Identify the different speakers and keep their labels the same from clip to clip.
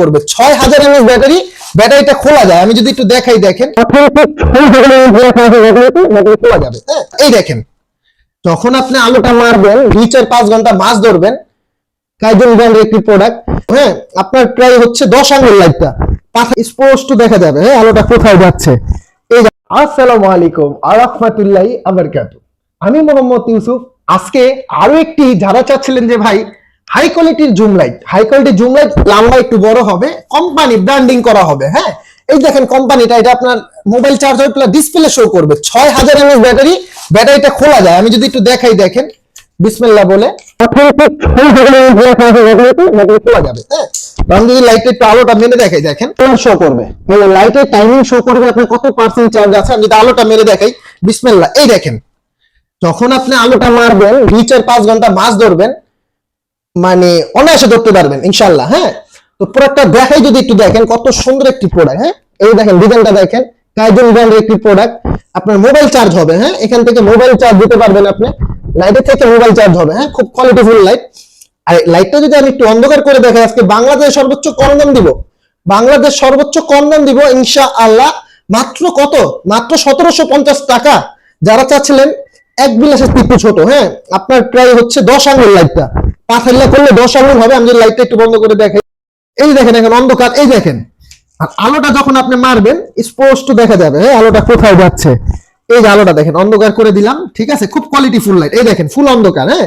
Speaker 1: করবে। ছয় হাজার এমএস ব্যাটারি, ব্যাটারিটা খোলা যায়। আমি যদি একটু দেখাই, দেখেন। খোলা যাবে হ্যাঁ? এই দেখেন। যখন আপনি আলোটা মারবেন, দুই চার পাঁচ ঘণ্টা মাছ ধরবেন কাইজন একটি প্রোডাক্ট হ্যাঁ? আপনার প্রায় হচ্ছে দশ আঙ্গুল লাইটটা পাখা স্পষ্ট দেখা যাবে হ্যাঁ? আলোটা কোথায় যাচ্ছে? এই আসসালামু আলাইকুম আরাফাতুল্লাহি আবারকাতু। আমি মোহাম্মদ ইউসুফ। আজকে আরও একটি যারা চাচ্ছিলেন যে ভাই হাই কোয়ালিটির জুম লাইট হাই কোয়ালিটির জুম লাইট লাম্বা একটু বড় হবে। কোম্পানি ব্র্যান্ডিং করা হবে হ্যাঁ? এই দেখেন কোম্পানিটা এটা আপনার মোবাইল চার্জ হবে প্লাস ডিসপ্লে শো করবে। ছয় হাজার এমএস ব্যাটারি ব্যাটারিটা খোলা যায়। আমি যদি একটু দেখাই, দেখেন। বিসমিল্লাহ বলে। খোলা যাবে হ্যাঁ? আমি যদি লাইটের একটু আলোটা মেরে দেখাই, দেখেন। শো করবে। মানে লাইটের টাইমিং শো করবে, আপনার কত পার্সেন্ট চার্জ আছে? আমি যদি আলোটা মেরে দেখাই, বিসমিল্লাহ। এই দেখেন, যখন আপনি আলোটা মারবেন দুই চার পাঁচ ঘণ্টা মাছ ধরবেন মানে অনায়াসে ধরতে পারবেন ইনশাল্লাহ হ্যাঁ? তো প্রোডাক্টটা দেখাই যদি একটু দেখেন, কত সুন্দর একটি প্রোডাক্ট হ্যাঁ? এই দেখেন ডিজাইনটা দেখেন কাইজন ব্র্যান্ডের একটি প্রোডাক্ট আপনার মোবাইল চার্জ হবে হ্যাঁ? এখান থেকে মোবাইল চার্জ দিতে পারবেন আপনি। লাইটের থেকে মোবাইল চার্জ হবে হ্যাঁ? খুব কোয়ালিটিফুল লাইট আর লাইটটা যদি আমি একটু অন্ধকার করে দেখাই, আজকে বাংলাদেশ সর্বোচ্চ কম দাম দিব। বাংলাদেশ সর্বোচ্চ কম দাম দিব ইনশা আল্লাহ মাত্র কত? মাত্র সতেরোশো পঞ্চাশ টাকা। যারা চাচ্ছিলেন এক বিলাসের একটু ছোট হ্যাঁ? আপনার প্রায় হচ্ছে দশ আঙুল লাইটটা পাথাল্লা করলে দশ আঙুল হবে, আমি যদি লাইটটা একটু বন্ধ করে দেখাই। এই দেখেন, এখন অন্ধকার, এই দেখেন। আর আলোটা যখন আপনি মারবেন, স্পষ্ট দেখা যাবে হ্যাঁ? আলোটা কোথায় যাচ্ছে? এই যে আলোটা দেখেন, অন্ধকার করে দিলাম, ঠিক আছে? খুব কোয়ালিটি ফুল লাইট এই দেখেন ফুল অন্ধকার হ্যাঁ?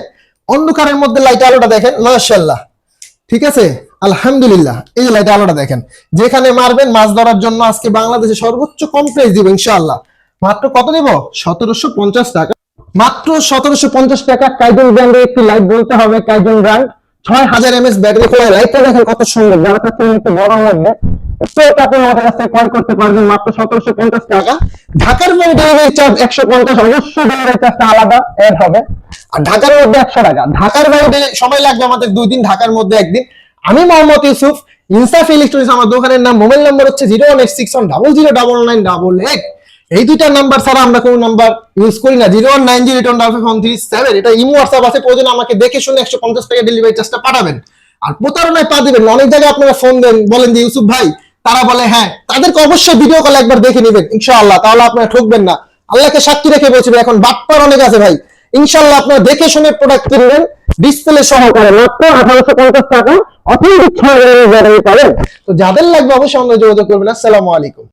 Speaker 1: অন্ধকারের মধ্যে লাইট আলোটা দেখেন মাশাল্লাহ ঠিক আছে? আলহামদুলিল্লাহ, এই যে লাইট আলোটা দেখেন। যেখানে মারবেন, মাছ ধরার জন্য আজকে বাংলাদেশে সর্বোচ্চ কম প্রাইস দিব, ইনশাআল্লাহ। মাত্র কত নেব সতেরোশো পঞ্চাশ টাকা। মাত্র সতেরোশো পঞ্চাশ টাকা কাইজন ব্র্যান্ডের একটি লাইট বলতে হবে, কাইজন ব্র্যান্ড ছয় হাজার এমএস ব্যাটারি খোলা লাইটটা দেখেন কত সুন্দর, যারা কাছে একটু বড় পারবেন মাত্র সতেরোশো পঞ্চাশ টাকা। ঢাকার একশো পঞ্চাশ আলাদা হবে। আর ঢাকার মধ্যে একশো টাকা। ঢাকার সময় লাগবে আমাদের দুই দিন, ঢাকার মধ্যে একদিন। আমি মোহাম্মদ ইউসুফ, ইনসাফ ইলেকট্রনিক্স, আমার দোকানের নাম, মোবাইল নম্বর হচ্ছে zero one eight six one double zero double nine double eight এই দুইটা নাম্বার ছাড়া আমরা কোনো নাম্বার ইউজ করি না। Zero one nine zero one double one three seven এটা ইমো হোয়াটসঅ্যাপ আছে, প্রয়োজন আমাকে দেখে শুনে একশো পঞ্চাশ টাকা ডেলিভারি চার্জটা পাঠাবেন। আর প্রতারণায় পা দিবেন অনেক জায়গায় আপনারা ফোন দেন, বলেন যে, ইউসুফ ভাই, তারা বলে হ্যাঁ। তাদেরকে অবশ্যই ভিডিও কল একবার দেখে নেবেন, ইনশাআল্লাহ। তাহলে আপনারা ঠকবেন না। আল্লাহকে সাক্ষী রেখে বলছি এখন বাটপার অনেক আছে ভাই। ইনশাআল্লাহ আপনারা দেখে শুনে প্রোডাক্ট কিনবেন ডিসপ্লে সহকারে মাত্র আঠারোশো পঞ্চাশ টাকা অথেন্টিক ছয় পাবেন। তো যাদের লাগবে অবশ্যই আমাদের যোগাযোগ করবেন। আসসালামু আলাইকুম।